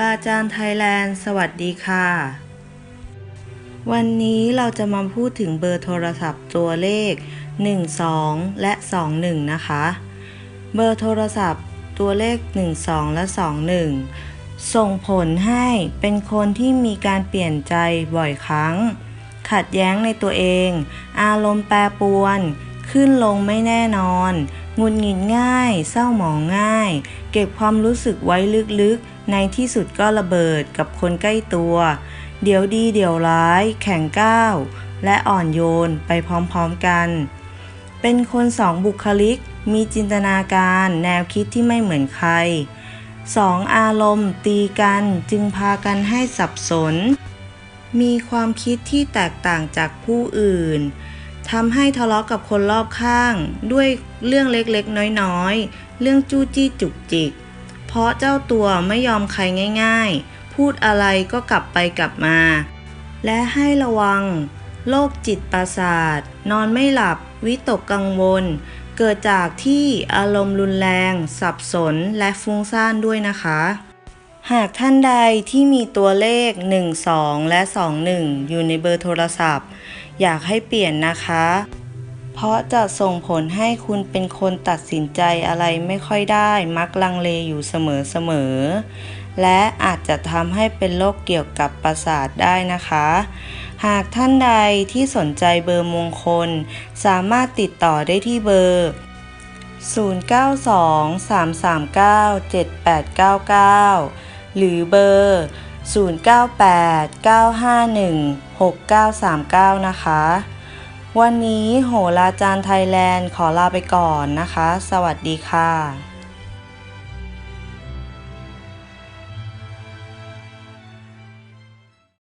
ราจารย์ไทยแลนด์ สวัสดีค่ะ วันนี้เราจะมาพูดถึงเบอร์โทรศัพท์ตัวเลข 12 และ 21 นะคะ เบอร์โทรศัพท์ตัวเลข 12 และ 21 ส่งผลให้เป็นคนที่มีการเปลี่ยนใจบ่อยครั้ง ขัดแย้งในตัวเอง อารมณ์แปรปรวน ขึ้นลงไม่แน่นอน งุดหงิดง่าย เศร้าหมองง่าย เก็บความรู้สึกไว้ลึกๆ ในที่สุดก็ระเบิดกับคนใกล้ตัว เดี๋ยวดีเดี๋ยวร้าย แข็งก้าว และอ่อนโยนไปพร้อมๆกัน เป็นคนสองบุคลิก มีจินตนาการแนวคิดที่ไม่เหมือนใครสองอารมณ์ตีกันจึงพากันให้สับสน มีความคิดที่แตกต่างจากผู้อื่น ทำให้ทะเลาะกับคนรอบข้าง ด้วยเรื่องเล็กๆ น้อยๆ เรื่องจู้จี้จุกจิก เพราะเจ้าตัวไม่ยอมใครง่าย ๆ พูดอะไรก็กลับไปกลับมา และให้ระวังโรคจิตประสาท นอนไม่หลับ วิตกกังวล เกิดจากที่อารมณ์รุนแรง สับสนและฟุ้งซ่านด้วยนะคะ หากท่านใดที่มีตัวเลข 12 และ 21 อยู่ในเบอร์โทรศัพท์ อยากให้เปลี่ยนนะคะ เพราะจะส่งผลให้คุณเป็นคนตัดสินใจอะไรไม่ค่อยได้มักลังเลอยู่เสมอๆ และอาจจะทำให้เป็นโรคเกี่ยวกับประสาทได้นะคะ หากท่านใดที่สนใจเบอร์มงคล สามารถติดต่อได้ที่เบอร์ 0923397899 หรือเบอร์ 0989516939 นะคะ วันนี้โหราจารย์ไทยแลนด์ขอลาไปก่อนนะคะ สวัสดีค่ะ